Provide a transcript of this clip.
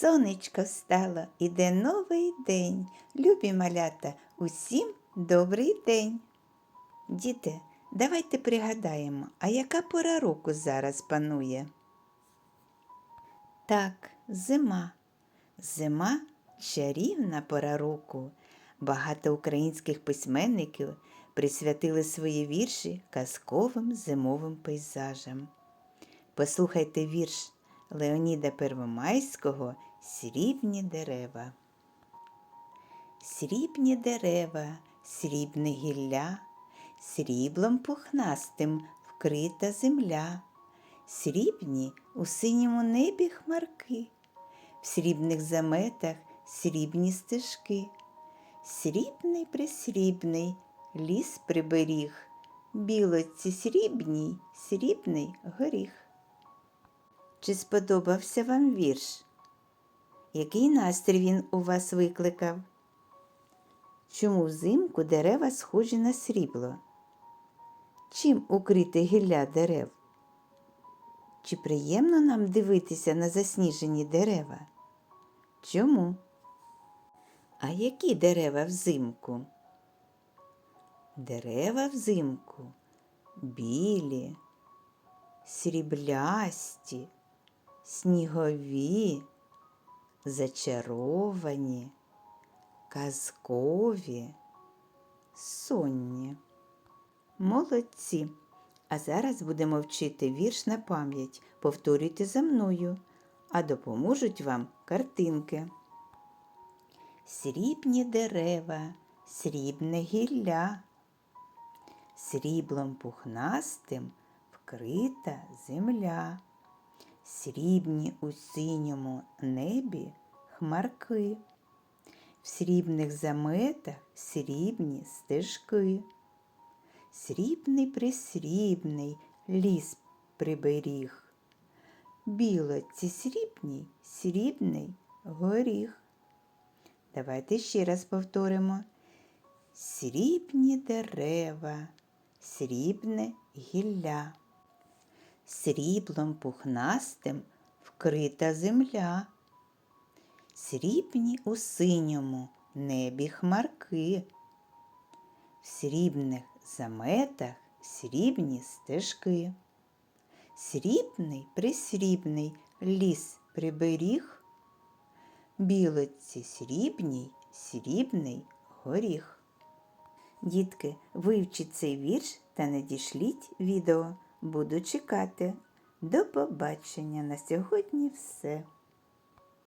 Сонечко встало, іде новий день. Любі малята, усім добрий день. Діти, давайте пригадаємо, а яка пора року зараз панує? Так, зима. Зима чарівна пора року. Багато українських письменників присвятили свої вірші казковим зимовим пейзажам. Послухайте вірш Леоніда Первомайського Срібні дерева. Срібні дерева, срібне гілля, сріблом пухнастим вкрита земля, срібні у синьому небі хмарки, в срібних заметах срібні стежки, срібний присрібний ліс приберіг, білоці срібній, срібний горіх. Чи сподобався вам вірш? Який настрій він у вас викликав? Чому взимку дерева схожі на срібло? Чим укрите гілля дерев? Чи приємно нам дивитися на засніжені дерева? Чому? А які дерева взимку? Дерева взимку білі, сріблясті, снігові, зачаровані, казкові, сонні. Молодці! А зараз будемо вчити вірш на пам'ять. Повторюйте за мною, а допоможуть вам картинки. Срібні дерева, срібне гілля, сріблом пухнастим вкрита земля, срібні у синьому небі хмарки, в срібних заметах срібні стежки, срібний присрібний ліс приберіг, білоці срібній срібний горіх. Давайте ще раз повторимо. Срібні дерева, срібне гілля, сріблом пухнастим вкрита земля, срібні у синьому небі хмарки, в срібних заметах срібні стежки, срібний присрібний ліс приберіг, білоці срібній, срібний горіх. Дітки, вивчіть цей вірш та надішліть відео. Буду чекати. До побачення. На сьогодні все.